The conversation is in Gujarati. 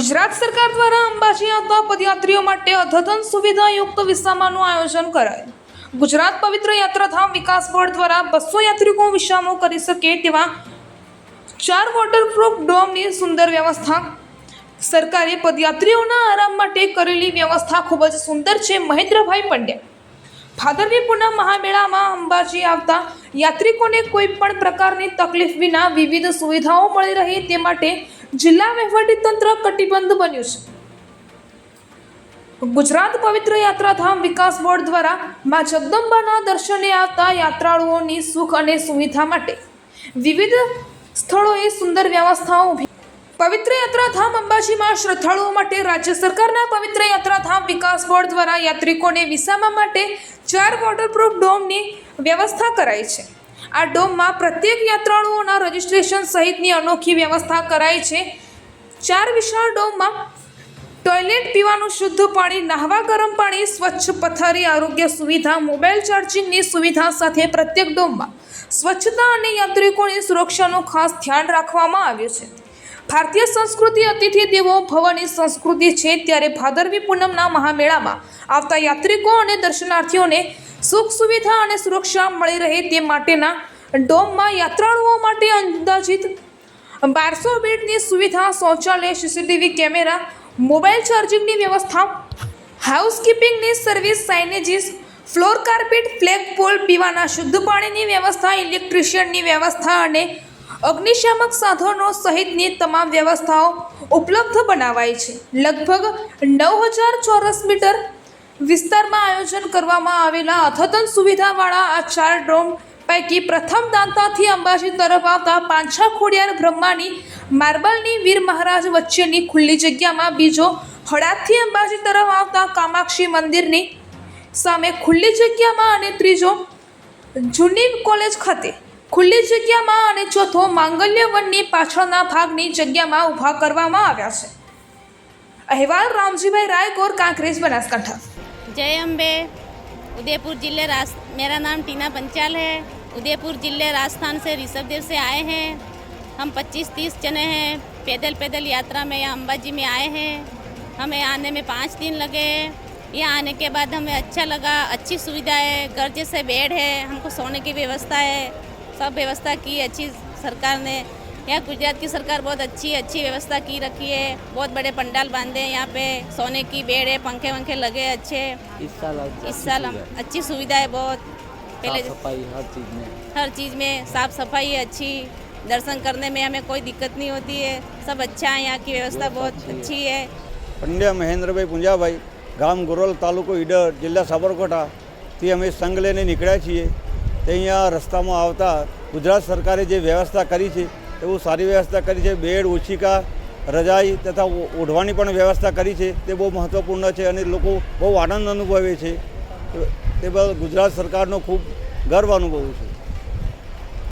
ગુજરાત સરકાર દ્વારા અંબાજી આવતા પદયાત્રીઓ માટે અદ્યતન સુવિધાયુક્ત વિસામાનું આયોજન કરાયું. ગુજરાત પવિત્ર યાત્રાધામ વિકાસ બોર્ડ દ્વારા બસો યાત્રિકો વિસામો કરી શકે તેવા ચાર વોટરપ્રૂફ ડોમની સુંદર વ્યવસ્થા સરકારે પદયાત્રીઓના આરામ માટે કરેલી વ્યવસ્થા ખૂબ જ સુંદર છે. મહેન્દ્રભાઈ પંડ્યા, ભાદરવી પૂનમ મહામેળામાં અંબાજી આવતા યાત્રિકોને કોઈ પણ પ્રકારની તકલીફ વિના વિવિધ સુવિધાઓ મળી રહે તે માટે જિલ્લા વહીવટીતંત્ર કટિબંધ બન્યું છે. ગુજરાત પવિત્ર યાત્રાધામ વિકાસ બોર્ડ દ્વારા મા જગદંબાના દર્શને આવતા યાત્રાળુઓની સુખ અને સુવિધા માટે વિવિધ સ્થળોએ સુંદર વ્યવસ્થાઓ પવિત્ર યાત્રાધામ અંબાજીમાં શ્રદ્ધાળુઓ માટે રાજ્ય સરકારના પવિત્ર યાત્રાધામ વિકાસ બોર્ડ દ્વારા યાત્રિકોને વિસામા માટે ચાર વોટરપ્રૂફ ડોમની વ્યવસ્થા કરાઈ છે. આ ડોમમાં પ્રત્યેક યાત્રાળુઓના રજિસ્ટ્રેશન સહિતની અનોખી વ્યવસ્થા કરાઈ છે. ચાર વિશાળ ડોમમાં ટોયલેટ પીવાનું શુદ્ધ પાણી, નાહવા ગરમ પાણી, સ્વચ્છ પથારી, આરોગ્ય સુવિધા, મોબાઈલ ચાર્જિંગની સુવિધા સાથે પ્રત્યેક ડોમમાં સ્વચ્છતા અને યાત્રિકોની સુરક્ષાનું ખાસ ધ્યાન રાખવામાં આવ્યું છે. ભારતીય સંસ્કૃતિ અતિથિ દેવો ભવની સંસ્કૃતિ છે, ત્યારે ભાદરવી પૂનમના મહામેળામાં આવતા યાત્રિકો અને દર્શનાર્થીઓને સુખ સુવિધા અને સુરક્ષા મળી રહે તે માટેના ડોમમાં યાત્રાળુઓ માટે અંદાજિત બારસો બેડની સુવિધા, શૌચાલય, સીસીટીવી કેમેરા, મોબાઈલ ચાર્જિંગની વ્યવસ્થા, હાઉસકીપિંગની service, signages, floor carpet, flag pole, પીવાના શુદ્ધ પાણીની વ્યવસ્થા, ઇલેક્ટ્રિશિયનની વ્યવસ્થા અને અગ્નિશામક સાધનો સહિતની તમામ વ્યવસ્થાઓ ઉપલબ્ધ બનાવાય છે. લગભગ નવ હજાર ચોરસ મીટર વિસ્તારમાં આયોજન કરવામાં આવેલા અથતન સુવિધાવાળા આ ચાર ડોમ પૈકી પ્રથમ દાંતાથી અંબાજી તરફ આવતા પાંછા ખોડિયાર બ્રહ્માની માર્બલની વીર મહારાજ વચ્ચેની ખુલ્લી જગ્યામાં બીજો હળાદથી અંબાજી તરફ આવતા કામાક્ષી મંદિરની સામે ખુલ્લી જગ્યામાં અને ત્રીજો જૂની કોલેજ ખાતે ખુલ્લી જગ્યામાં અને ચોથો માંગલ્યવનની પાછળના ભાગની જગ્યામાં ઊભા કરવામાં આવ્યા છે. અહેવાલ રામજીભાઈ રાયગોર, કાંકરેજ, બનાસકાંઠા. जय अम्बे उदयपुर ज़िले रास मेरा नाम टीना पंचाल है। उदयपुर ज़िले राजस्थान से ऋषभ देव से आए हैं। हम 25-30 जने हैं। पैदल पैदल यात्रा में यहाँ अम्बाजी में आए हैं। हमें आने में पाँच दिन लगे। यहाँ आने के बाद हमें अच्छा लगा, अच्छी सुविधा है, घर जैसे बेड है, हमको सोने की व्यवस्था है। सब व्यवस्था की अच्छी सरकार ने यहाँ गुजरात की सरकार बहुत अच्छी अच्छी व्यवस्था की रखी है बहुत बड़े पंडाल बांधे हैं यहाँ पे सोने की बेड है पंखे वंखे लगे अच्छे इस साल इस साल हम अच्छी सुविधा है बहुत पहले साफ सफाई हर चीज़ में हर चीज़ में साफ सफाई है अच्छी दर्शन करने में हमें कोई दिक्कत नहीं होती है सब अच्छा है यहाँ की व्यवस्था बहुत अच्छी है પંડ્યા મહેન્દ્રભાઈ પુંજાભાઈ ગામ ગોરલ તાલુકો ઈડર જિલ્લા સાબરકાંઠાથી અમે સંઘ લઈને નીકળ્યા છીએ તે અહીંયા રસ્તામાં આવતા ગુજરાત સરકારે જે વ્યવસ્થા કરી છે એવું સારી વ્યવસ્થા કરી છે, બેડ ઓછીકા રજાઈ તથા ઓઢવાની પણ વ્યવસ્થા કરી છે. તે બહુ મહત્ત્વપૂર્ણ છે અને લોકો બહુ આનંદ અનુભવે છે. તે બદલ ગુજરાત સરકારનો ખૂબ ગર્વ અનુભવું છું.